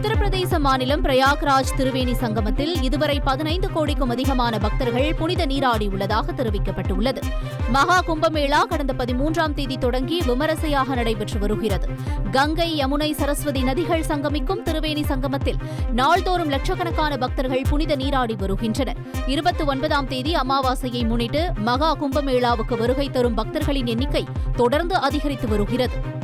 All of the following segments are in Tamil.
உத்தரப்பிரதேச மாநிலம் பிரயாக்ராஜ் திருவேணி சங்கமத்தில் இதுவரை பதினைந்து கோடிக்கும் அதிகமான பக்தர்கள் புனித நீராடி உள்ளதாக தெரிவிக்கப்பட்டுள்ளது. மகா கும்பமேளா கடந்த பதிமூன்றாம் தேதி தொடங்கி விமரிசையாக நடைபெற்று வருகிறது. கங்கை யமுனை சரஸ்வதி நதிகள் சங்கமிக்கும் திருவேணி சங்கமத்தில் நாள்தோறும் லட்சக்கணக்கான பக்தர்கள் புனித நீராடி வருகின்றனர். இருபத்தி ஒன்பதாம் தேதி அமாவாசையை முன்னிட்டு மகா கும்பமேளாவுக்கு வருகை தரும் பக்தர்களின் எண்ணிக்கை தொடர்ந்து அதிகரித்து வருகிறது.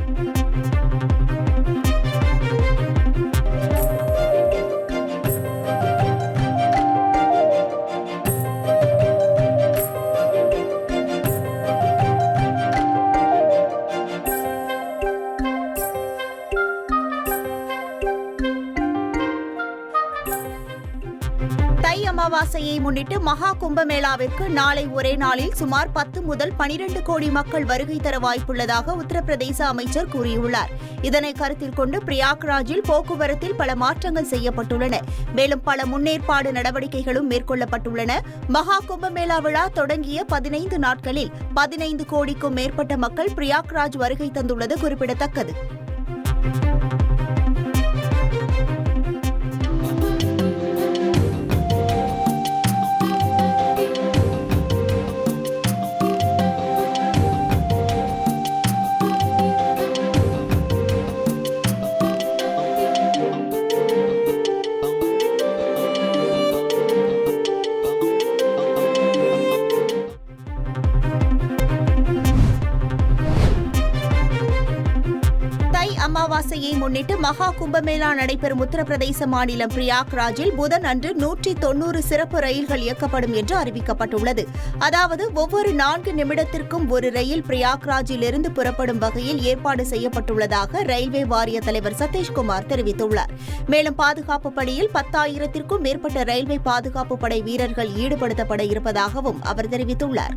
தை அமாவாசையை முன்னிட்டு மகா கும்பமேளாவிற்கு நாளை ஒரே நாளில் சுமார் பத்து முதல் பனிரெண்டு கோடி மக்கள் வருகை தர வாய்ப்புள்ளதாக உத்தரப்பிரதேச அமைச்சர் கூறியுள்ளார். இதனை கருத்தில் கொண்டு பிரயாக்ராஜில் போக்குவரத்தில் பல மாற்றங்கள் செய்யப்பட்டுள்ளன. மேலும் பல முன்னேற்பாடு நடவடிக்கைகளும் மேற்கொள்ளப்பட்டுள்ளன. மகா கும்பமேளா விழா தொடங்கிய பதினைந்து நாட்களில் பதினைந்து கோடிக்கும் மேற்பட்ட மக்கள் பிரயாக்ராஜ் வருகை தந்துள்ளது குறிப்பிடத்தக்கது. அமாவாசையை முன்னிட்டு மகா கும்பமேளா நடைபெறும் உத்தரப்பிரதேச மாநிலம் பிரயாக்ராஜில் புதன் அன்று நூற்றி தொன்னூறு சிறப்பு ரயில்கள் இயக்கப்படும் என்று அறிவிக்கப்பட்டுள்ளது. அதாவது ஒவ்வொரு நான்கு நிமிடத்திற்கும் ஒரு ரயில் பிரயாக்ராஜில் இருந்து புறப்படும் வகையில் ஏற்பாடு செய்யப்பட்டுள்ளதாக ரயில்வே வாரிய தலைவர் சதீஷ்குமார் தெரிவித்துள்ளார். மேலும் பாதுகாப்பு பணியில் பத்தாயிரத்திற்கும் மேற்பட்ட ரயில்வே பாதுகாப்பு படை வீரர்கள் ஈடுபடுத்தப்பட இருப்பதாகவும் அவர் தெரிவித்துள்ளார்.